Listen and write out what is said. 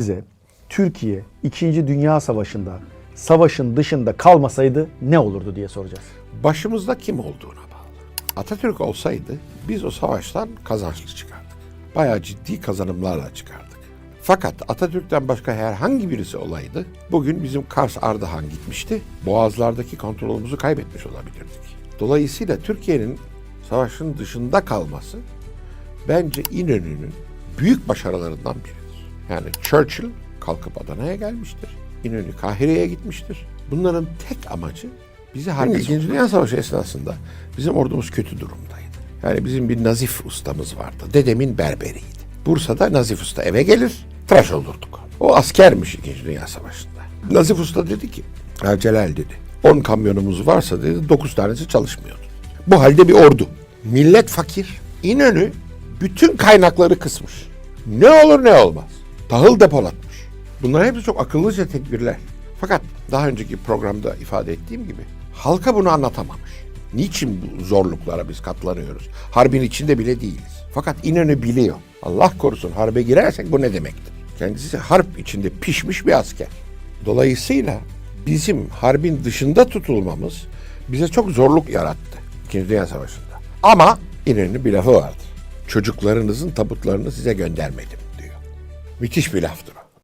Size Türkiye 2. Dünya Savaşı'nda savaşın dışında kalmasaydı ne olurdu diye soracağız. Başımızda kim olduğuna bağlı. Atatürk olsaydı biz o savaştan kazançlı çıkardık. Bayağı ciddi kazanımlarla çıkardık. Fakat Atatürk'ten başka herhangi birisi olaydı, bugün bizim Kars Ardahan gitmişti, boğazlardaki kontrolümüzü kaybetmiş olabilirdik. Dolayısıyla Türkiye'nin savaşın dışında kalması bence İnönü'nün büyük başarılarından biridir. Yani Churchill kalkıp Adana'ya gelmiştir. İnönü Kahire'ye gitmiştir. Bunların tek amacı bizi harbi İkinci Dünya Savaşı esnasında bizim ordumuz kötü durumdaydı. Yani bizim bir Nazif ustamız vardı. Dedemin berberiydi. Bursa'da Nazif Usta eve gelir, tıraş olurduk. O askermiş İkinci Dünya Savaşı'nda. Nazif Usta dedi ki, "Ya Celal dedi, 10 kamyonumuz varsa dedi 9 tanesi çalışmıyordu. Bu halde bir ordu. Millet fakir. İnönü bütün kaynakları kısmış. Ne olur ne olmaz. Tahıl depolatmış. Bunlar hepsi çok akıllıca tedbirler. Fakat daha önceki programda ifade ettiğim gibi halka bunu anlatamamış. Niçin bu zorluklara biz katlanıyoruz? Harbin içinde bile değiliz. Fakat İnönü biliyor. Allah korusun harbe girersek bu ne demektir? Kendisi harp içinde pişmiş bir asker. Dolayısıyla bizim harbin dışında tutulmamız bize çok zorluk yarattı İkinci Dünya Savaşı'nda. Ama İnönü'nün bir lafı vardır. Çocuklarınızın tabutlarını size göndermedim. Müthiş bir laftır.